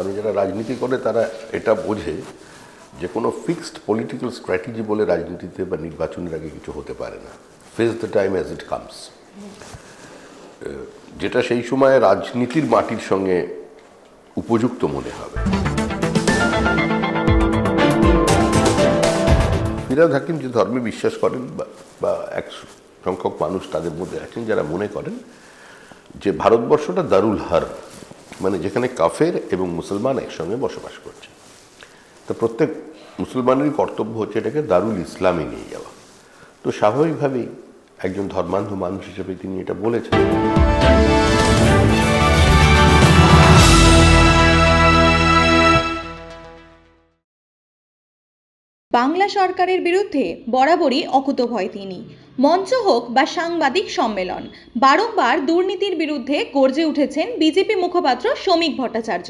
কারণ যারা রাজনীতি করে তারা এটা বোঝে যে কোনো ফিক্সড পলিটিক্যাল স্ট্র্যাটেজি বলে রাজনীতিতে বা নির্বাচনের আগে কিছু হতে পারে না। Face the time as it comes যেটা সেই সময় রাজনীতির মাটির সঙ্গে উপযুক্ত মনে হবে। ফিরাদ হাকিম যে ধর্মে বিশ্বাস করেন বা এক সংখ্যক মানুষ তাদের মধ্যে আছেন যারা মনে করেন যে ভারতবর্ষটা দারুল হার মানে যেখানে কাফের এবং মুসলমান একসঙ্গে বসবাস করছে। তো প্রত্যেক মুসলমানের কর্তব্য হচ্ছে এটাকে দারুল ইসলামে নিয়ে যাওয়া। তো স্বাভাবিকভাবেই একজন ধর্মান্ধ মানুষ হিসেবে তিনি এটা বলেছেন। বাংলা সরকারের বিরুদ্ধে বরাবরই অকুতভয় তিনি। মঞ্চ হোক বা সাংবাদিক সম্মেলন, বারংবার দুর্নীতির বিরুদ্ধে গর্জে উঠেছেন বিজেপি মুখপাত্র শ্রমিক ভট্টাচার্য।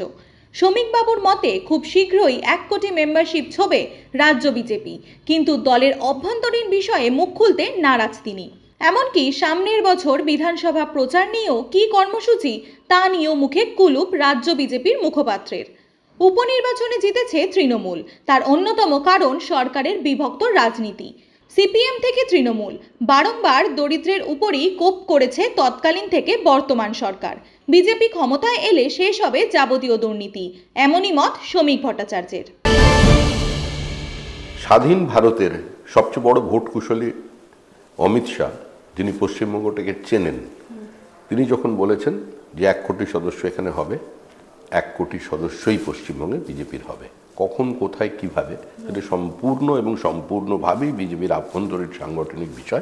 শ্রমিকবাবুর মতে, খুব শীঘ্রই এক কোটি মেম্বারশিপ ছবে রাজ্য বিজেপি, কিন্তু দলের অভ্যন্তরীণ বিষয়ে মুখ খুলতে নারাজ তিনি। এমনকি সামনের বছর বিধানসভা প্রচার নিয়েও কী কর্মসূচি, তা নিয়েও মুখে কুলুপ রাজ্য বিজেপির মুখপাত্রের। উপনির্বাচনে জিতেছে তৃণমূল। তার অন্যতম কারণ সরকারের বিভক্ত রাজনীতি। সিপিএম থেকে তৃণমূল। বারংবার দরিদ্রের উপরই কোপ করেছে তৎকালীন থেকে বর্তমান সরকার। বিজেপি ক্ষমতায় এলে শেষ হবে যাবতীয় দুর্নীতি। এমনই মত শ্রমিক ভট্টাচার্যের। স্বাধীন ভারতের সবচেয়ে বড় ভোট কুশলী অমিত শাহ, যিনি পশ্চিমবঙ্গটাকে চেনেন, তিনি যখন বলেছেন যে এক কোটি সদস্য এখানে হবে এক কোটি সদস্যই পশ্চিমবঙ্গে বিজেপির হবে। কখন, কোথায়, কীভাবে এটা সম্পূর্ণ এবং সম্পূর্ণভাবেই বিজেপির আভ্যন্তরীণ সাংগঠনিক বিষয়।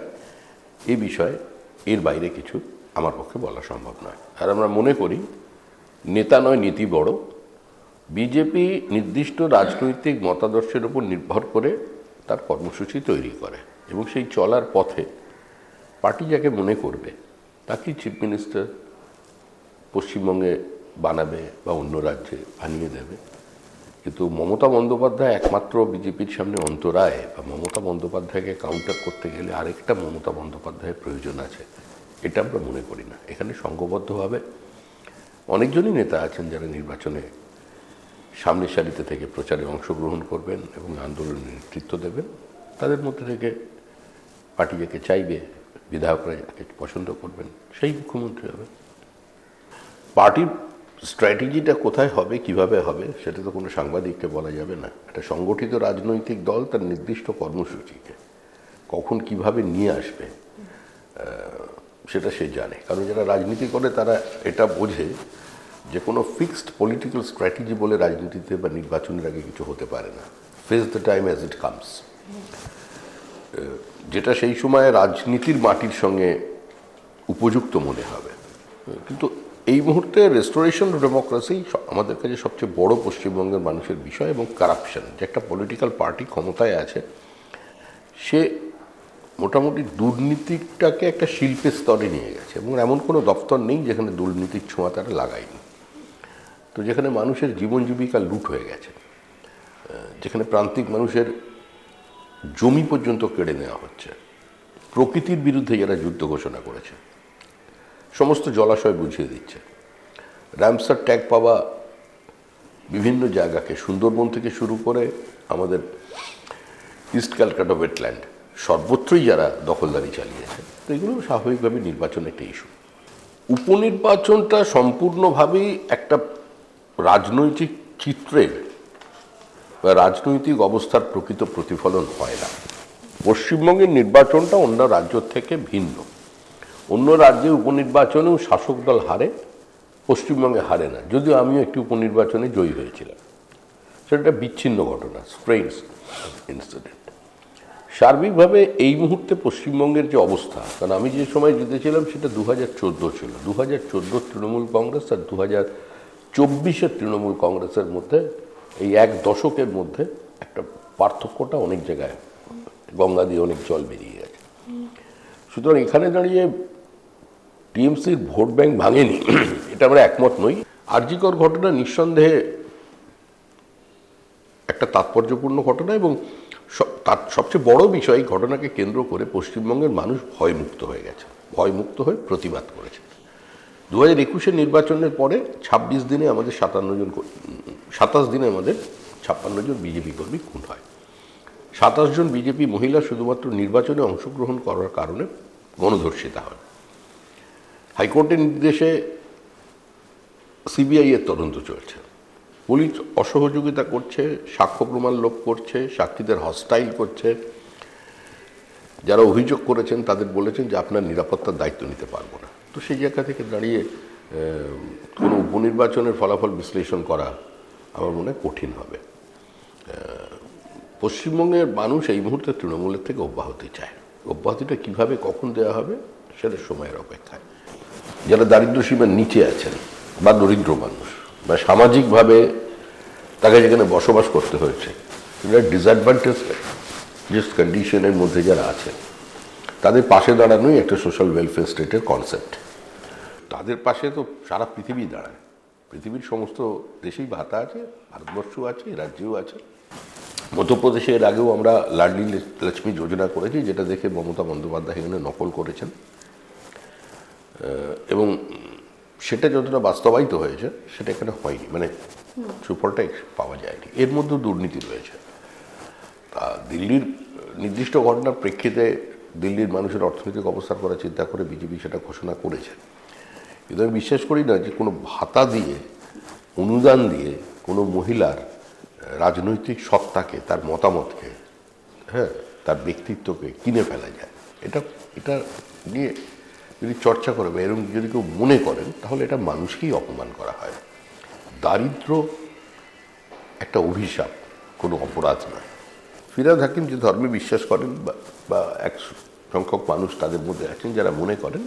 এ বিষয়ে এর বাইরে কিছু আমার পক্ষে বলা সম্ভব নয়। আর আমরা মনে করি, নেতা নয়, নীতি বড়। বিজেপি নির্দিষ্ট রাজনৈতিক মতাদর্শের উপর নির্ভর করে তার কর্মসূচি তৈরি করে এবং সেই চলার পথে পার্টি যাকে মনে করবে, তাকেই চিফ মিনিস্টার পশ্চিমবঙ্গে বানাবে বা অন্য রাজ্যে বানিয়ে দেবে। কিন্তু মমতা বন্দ্যোপাধ্যায় একমাত্র বিজেপির সামনে অন্তরায় বা মমতা বন্দ্যোপাধ্যায়কে কাউন্টার করতে গেলে আরেকটা মমতা বন্দ্যোপাধ্যায়ের প্রয়োজন আছে। এটা আমরা মনে করি না। এখানে সংঘবদ্ধভাবে অনেকজনই নেতা আছেন যারা নির্বাচনে সামনের সারিতে থেকে প্রচারে অংশগ্রহণ করবেন এবং আন্দোলনের নেতৃত্ব দেবেন। তাদের মধ্যে থেকে পার্টি যাকে চাইবে, বিধায়করা যাকে পছন্দ করবেন, সেই মুখ্যমন্ত্রী হবে পার্টির স্ট্র্যাটেজিটা কোথায় হবে, কীভাবে হবে, সেটা তো কোনো সাংবাদিককে বলা যাবে না। একটা সংগঠিত রাজনৈতিক দল তার নির্দিষ্ট কর্মসূচিকে কখন কীভাবে নিয়ে আসবে সেটা সে জানে। কারণ যারা রাজনীতি করে, তারা এটা বোঝে যে কোনো ফিক্সড পলিটিক্যাল স্ট্র্যাটেজি বলে রাজনীতিতে বা নির্বাচনের আগে কিছু হতে পারে না। Face the time as it comes যেটা সেই সময় রাজনীতির মাটির সঙ্গে উপযুক্ত মনে হবে। কিন্তু এই মুহূর্তে রেস্টোরেশন ডেমোক্রেসি আমাদের কাছে সবচেয়ে বড় পশ্চিমবঙ্গের মানুষের বিষয় এবং কারাপশন যে একটা পলিটিক্যাল পার্টি ক্ষমতায় আছে, সে মোটামুটি দুর্নীতিটাকে একটা শিল্পের স্তরে নিয়ে গেছে এবং এমন কোনো দপ্তর নেই যেখানে দুর্নীতির ছোঁয়া তারা লাগায়নি। তো যেখানে মানুষের জীবন জীবিকা লুট হয়ে গেছে যেখানে প্রান্তিক মানুষের জমি পর্যন্ত কেড়ে নেওয়া হচ্ছে, প্রকৃতির বিরুদ্ধে যারা যুদ্ধ ঘোষণা করেছে। সমস্ত জলাশয় বুঝিয়ে দিচ্ছে। র্যামসার ট্যাগ পাওয়া বিভিন্ন জায়গাকে, সুন্দরবন থেকে শুরু করে আমাদের ইস্ট ক্যালকাটা ওয়েটল্যান্ড, সর্বত্রই যারা দখলদারি চালিয়েছে, তো এগুলো স্বাভাবিকভাবে নির্বাচন একটা ইস্যু উপনির্বাচনটা সম্পূর্ণভাবেই একটা রাজনৈতিক চিত্রের বা রাজনৈতিক অবস্থার প্রকৃত প্রতিফলন হয় না। পশ্চিমবঙ্গের নির্বাচনটা অন্য রাজ্য থেকে ভিন্ন। অন্য রাজ্যে উপনির্বাচনেও শাসক দল হারে, পশ্চিমবঙ্গে হারে না। যদিও আমিও একটি উপনির্বাচনে জয়ী হয়েছিলাম। সেটা একটা বিচ্ছিন্ন ঘটনা স্ট্রেঞ্জ ইনসিডেন্ট সার্বিকভাবে এই মুহূর্তে পশ্চিমবঙ্গের যে অবস্থা, কারণ আমি যে সময় জিতেছিলাম সেটা দু হাজার চোদ্দ ছিল। দু হাজার তৃণমূল কংগ্রেস আর দু হাজার চব্বিশের তৃণমূল কংগ্রেসের মধ্যে, এই এক দশকের মধ্যে একটা পার্থক্যটা অনেক জায়গায়, গঙ্গা দিয়ে অনেক জল বেরিয়ে গেছে। সুতরাং এখানে দাঁড়িয়ে টিএমসির ভোট ব্যাংক ভাঙেনি। এটা আমরা একমত নই। আর্জিকর ঘটনা নিঃসন্দেহে একটা তাৎপর্যপূর্ণ ঘটনা এবং তার সবচেয়ে বড় বিষয়, ঘটনাকে কেন্দ্র করে পশ্চিমবঙ্গের মানুষ ভয়মুক্ত হয়ে গেছে। ভয়মুক্ত হয়ে প্রতিবাদ করেছে। দু হাজার একুশের নির্বাচনের পরে ছাব্বিশ দিনে আমাদের সাতান্ন জন সাতাশ দিনে আমাদের ছাপ্পান্ন জন বিজেপি কর্মী খুন হয়। সাতাশ জন বিজেপি মহিলা শুধুমাত্র নির্বাচনে অংশগ্রহণ করার কারণে গণধর্ষিতা হয়। হাইকোর্টের নির্দেশে সিবিআই এর তদন্ত চলছে। পুলিশ অসহযোগিতা করছে, সাক্ষ্য প্রমাণ লোপ করছে, সাক্ষীদের হস্টাইল করছে। যারা অভিযোগ করেছেন তাদের বলেছেন যে আপনার নিরাপত্তার দায়িত্ব নিতে পারব না। তো সেই জায়গা থেকে দাঁড়িয়ে কোনো উপনির্বাচনের ফলাফল বিশ্লেষণ করা আমার মনে কঠিন হবে। পশ্চিমবঙ্গের মানুষ এই মুহূর্তে তৃণমূলের থেকে অব্যাহতি চায়। অব্যাহতিটা কীভাবে, কখন দেওয়া হবে, সেটা সময়ের অপেক্ষায়। যারা দারিদ্র সীমার নিচে আছেন বা দরিদ্র মানুষ বা সামাজিকভাবে তাকে যেখানে বসবাস করতে হয়েছে, সেটা ডিসঅ্যাডভান্টেজ যে কন্ডিশনের মধ্যে যারা আছেন, তাদের পাশে দাঁড়ানোই একটা সোশ্যাল ওয়েলফেয়ার স্টেটের কনসেপ্ট তাদের পাশে তো সারা পৃথিবী দাঁড়ায়। পৃথিবীর সমস্ত দেশেই ভাতা আছে ভারতবর্ষ আছে, রাজ্যেও আছে। মধ্যপ্রদেশে এর আগেও আমরা লাডলি লক্ষ্মী যোজনা করেছি, যেটা দেখে মমতা বন্দ্যোপাধ্যায় এখানে নকল করেছেন। এবং সেটা যতটা বাস্তবায়িত হয়েছে, সেটা এখানে হয়নি। মানে সুফলটা পাওয়া যায়নি। এর মধ্যেও দুর্নীতি রয়েছে। তা দিল্লির নির্দিষ্ট ঘটনার প্রেক্ষিতে দিল্লির মানুষের অর্থনৈতিক অবস্থার কথা চিন্তা করে বিজেপি সেটা ঘোষণা করেছে। কিন্তু আমি বিশ্বাস করি না যে কোনো ভাতা দিয়ে, অনুদান দিয়ে কোনো মহিলার রাজনৈতিক সত্তাকে, তার মতামতকে হ্যাঁ তার ব্যক্তিত্বকে কিনে ফেলা যায়। এটা এটা নিয়ে যদি চর্চা করে বা এরকম যদি কেউ মনে করেন, তাহলে এটা মানুষকেই অপমান করা হয়। দারিদ্র একটা অভিশাপ, কোনো অপরাধ নয়। ফিরাদ হাকিম যে ধর্মে বিশ্বাস করেন বা এক সংখ্যক মানুষ তাদের মধ্যে আছেন যারা মনে করেন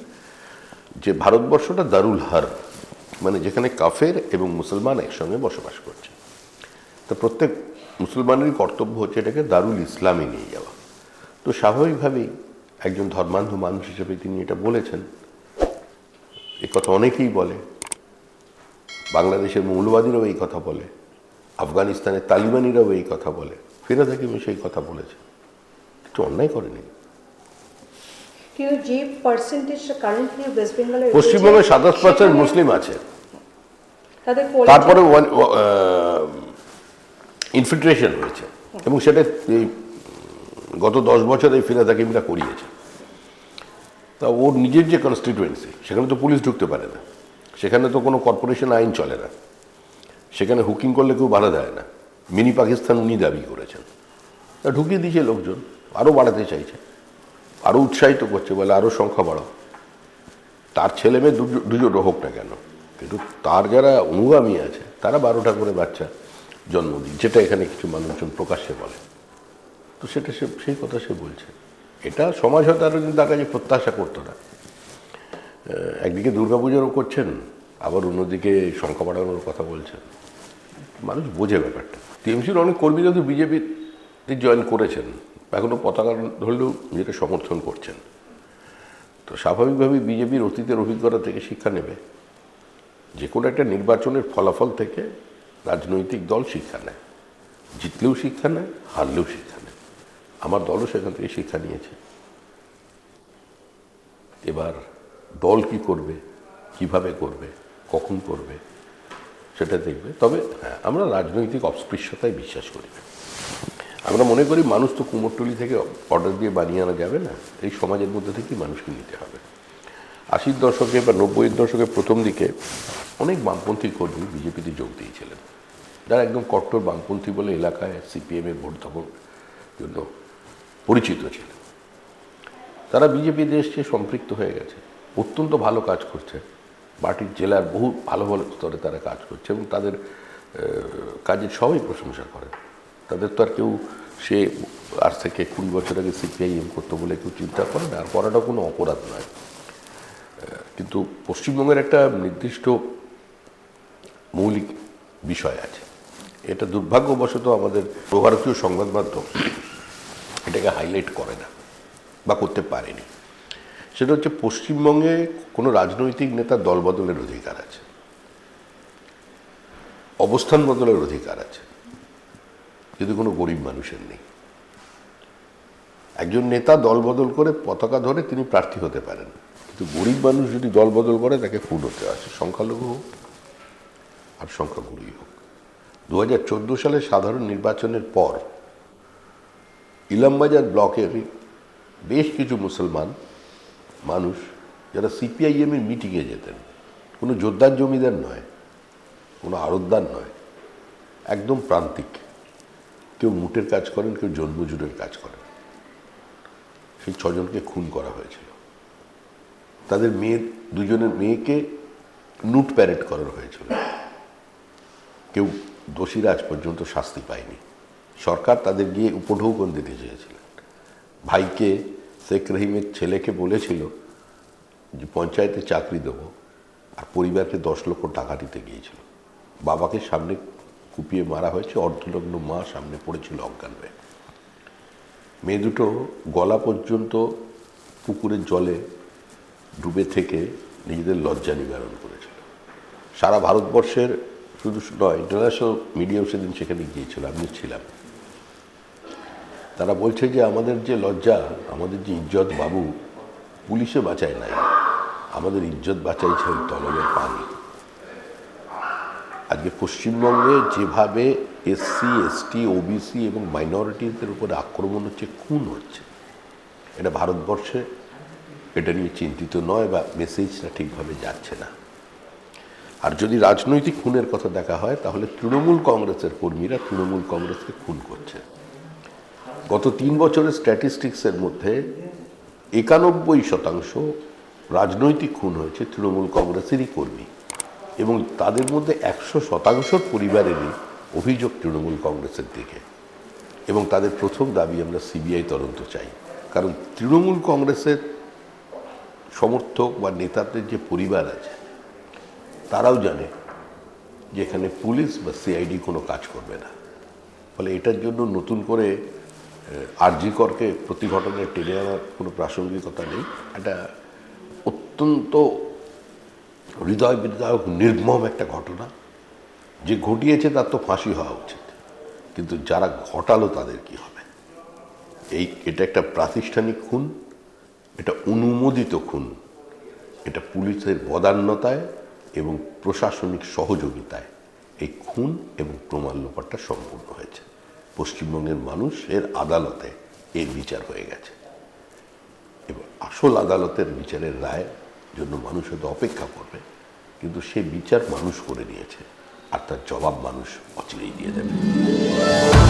যে ভারতবর্ষটা দারুল হার মানে যেখানে কাফের এবং মুসলমান একসঙ্গে বসবাস করছে। তো প্রত্যেক মুসলমানেরই কর্তব্য হচ্ছে এটাকে দারুল ইসলামে নিয়ে যাওয়া। তো স্বাভাবিকভাবেই একজন ধর্মান্ধ মানুষ হিসেবে তিনি এটা বলেছেন। এ কথা অনেকেই বলে। বাংলাদেশের মৌলবাদীরাও এই কথা বলে। আফগানিস্তানের তালিবানিরাও এই কথা বলে। ফিরাদ হাকিমও সেই কথা বলেছে। কিছু অন্যায় করেনি পশ্চিমবঙ্গে সাতাশ পার্সেন্ট মুসলিম আছে। তারপরে ইনফিল্ট্রেশন হয়েছে। এবং সেটা গত দশ বছরে এই ফিরাদ হাকিমরা করিয়েছে। তা ওর নিজের যে কনস্টিটুয়েন্সি সেখানে তো পুলিশ ঢুকতে পারে না। সেখানে তো কোনো কর্পোরেশন আইন চলে না। সেখানে হুকিং করলে কেউ বাধা দেয় না। মিনি পাকিস্তান উনি দাবি করেছেন। তা ঢুকিয়ে দিয়েছে লোকজন আরও বাড়াতে চাইছে। আরও উৎসাহিত করছে বলে আরও সংখ্যা বাড়াও। তার ছেলে মেয়ে দুজন হোক না কেন, কিন্তু তার যারা অনুগামী আছে, তারা বারোটা করে বাচ্চা জন্ম দিই যেটা এখানে কিছু মানুষজন প্রকাশ্যে বলে। তো সেটা সে, সেই কথা সে বলছে। এটা সমাজ হয়তো আরও কিন্তু তার কাছে প্রত্যাশা করতো না। একদিকে দুর্গাপুজোরও করছেন, আবার অন্যদিকে সংখ্যা বাড়ানোর কথা বলছেন। মানুষ বোঝে ব্যাপারটা। টিএমসির অনেক কর্মী কিন্তু বিজেপিতে জয়েন করেছেন এখনও পতাকা ধরলেও যেটা সমর্থন করছেন। তো স্বাভাবিকভাবেই বিজেপির অতীতের অভিজ্ঞতা থেকে শিক্ষা নেবে। যে কোনো একটা নির্বাচনের ফলাফল থেকে রাজনৈতিক দল শিক্ষা নেয়। জিতলেও শিক্ষা নেয়, হারলেও শিক্ষা আমার দলও সেখান থেকে শিক্ষা নিয়েছে। এবার দল কি করবে, কীভাবে করবে, কখন করবে, সেটা দেখবে। তবে হ্যাঁ আমরা রাজনৈতিক অস্পৃশ্যতায় বিশ্বাস করি আমরা মনে করি মানুষ তো কুমোরটুলি থেকে অর্ডার দিয়ে বানিয়ে আনা যাবে না। এই সমাজের মধ্যে থেকেই মানুষকে নিতে হবে। আশির দশকে বা নব্বইয়ের দশকের প্রথম দিকে অনেক বামপন্থী কর্মী বিজেপিতে যোগ দিয়েছিলেন। যারা একদম কট্টর বামপন্থী বলে এলাকায় সিপিএমের ভোট দখল জন্য পরিচিত ছিলেন তারা বিজেপি দেশকে সম্পৃক্ত হয়ে গেছে। অত্যন্ত ভালো কাজ করছে। পার্টির জেলার বহু ভালো ভালো স্তরে তারা কাজ করছে এবং তাদের কাজের সবাই প্রশংসা করে। তাদের তো আর কেউ সে আজ থেকে কুড়ি বছর আগে সিপিআইএম করতো বলে কেউ চিন্তা করে না। আর করাটা কোনো অপরাধ নয়। কিন্তু পশ্চিমবঙ্গের একটা নির্দিষ্ট মৌলিক বিষয় আছে। এটা দুর্ভাগ্যবশত আমাদের ভারতীয় সংবাদ মাধ্যম এটাকে হাইলাইট করে না বা করতে পারেনি। সেটা হচ্ছে পশ্চিমবঙ্গে কোনো রাজনৈতিক নেতার দলবদলের অধিকার আছে। অবস্থান বদলের অধিকার আছে। কিন্তু কোনো গরিব মানুষের নেই। একজন নেতা দল বদল করে পতাকা ধরে তিনি প্রার্থী হতে পারেন। কিন্তু গরিব মানুষ যদি দল বদল করে, তাকে খুন হতে আছে সংখ্যালঘু হোক আর সংখ্যাগুরুই হোক। দুহাজার চোদ্দ সালে সাধারণ নির্বাচনের পর ইলামবাজার ব্লকের বেশ কিছু মুসলমান মানুষ যারা সিপিআইএমের মিটিংয়ে যেতেন। কোনো যোদ্ধার জমিদার নয়, কোনো আড়তদার নয়, একদম প্রান্তিক। কেউ মুটের কাজ করেন, কেউ জন্মজুরের কাজ করেন। সেই ছজনকে খুন করা হয়েছিল। তাদের মেয়ে, দুজনের মেয়েকে নুট প্যারেড করানো হয়েছিল। কেউ দোষীরা আজ পর্যন্ত শাস্তি পায়নি। সরকার তাদের গিয়ে উপঢৌকন দিতে চেয়েছিলেন। ভাইকে শেখ রহিমের ছেলেকে বলেছিল যে, পঞ্চায়েতে চাকরি দেবো আর পরিবারকে দশ লক্ষ টাকা দিতে গিয়েছিল। বাবাকে সামনে কুপিয়ে মারা হয়েছে অর্ধলগ্ন মা সামনে পড়েছিল অজ্ঞান হয়ে। মেয়ে দুটো গলা পর্যন্ত পুকুরের জলে ডুবে থেকে নিজেদের লজ্জা নিবারণ করেছিল। সারা ভারতবর্ষের শুধু নয় ইন্টারন্যাশনাল মিডিয়াও সেদিন সেখানে গিয়েছিল আমি ছিলাম। তারা বলছে যে আমাদের যে লজ্জা, আমাদের যে ইজ্জত বাবু, পুলিশে বাঁচায় নাই। আমাদের ইজ্জত বাঁচাইছে ওই তলবের পানি। আজকে পশ্চিমবঙ্গে যেভাবে এসসি, এসটি, ওবিসি এবং মাইনরিটিদের উপরে আক্রমণ হচ্ছে, খুন হচ্ছে। এটা ভারতবর্ষে এটা নিয়ে চিন্তিত নয় বা মেসেজটা ঠিকভাবে যাচ্ছে না। আর যদি রাজনৈতিক খুনের কথা দেখা হয়, তাহলে তৃণমূল কংগ্রেসের কর্মীরা তৃণমূল কংগ্রেসকে খুন করছে। গত তিন বছরের স্ট্যাটিস্টিক্সের মধ্যে একানব্বই শতাংশ রাজনৈতিক খুন হয়েছে তৃণমূল কংগ্রেসেরই কর্মী। এবং তাদের মধ্যে একশো শতাংশর পরিবারেরই অভিযোগ তৃণমূল কংগ্রেসের দিকে। এবং তাদের প্রথম দাবি আমরা সিবিআই তদন্ত চাই। কারণ তৃণমূল কংগ্রেসের সমর্থক বা নেতাদের যে পরিবার আছে, তারাও জানে যে এখানে পুলিশ বা সিআইডি কোনো কাজ করবে না। ফলে এটার জন্য নতুন করে আরজি করকে প্রতি ঘটনায় টেনে আনার কোনো প্রাসঙ্গিকতা নেই। এটা অত্যন্ত হৃদয় বিদায়ক নির্মম একটা ঘটনা। যে ঘটিয়েছে তার তো ফাঁসি হওয়া উচিত। কিন্তু যারা ঘটালো তাদের কি হবে? এই, এটা একটা প্রাতিষ্ঠানিক খুন, এটা অনুমোদিত খুন। এটা পুলিশের বদান্যতায় এবং প্রশাসনিক সহযোগিতায় এই খুন এবং প্রমাণ লোপাটটা সম্পূর্ণ হয়েছে। পশ্চিমবঙ্গের মানুষের আদালতে এর বিচার হয়ে গেছে। এবং আসল আদালতের বিচারের রায় জন্য মানুষ হয়তো অপেক্ষা করবে, কিন্তু সে বিচার মানুষ করে নিয়েছে, আর তার জবাব মানুষ অচিরেই দিয়ে দেবে।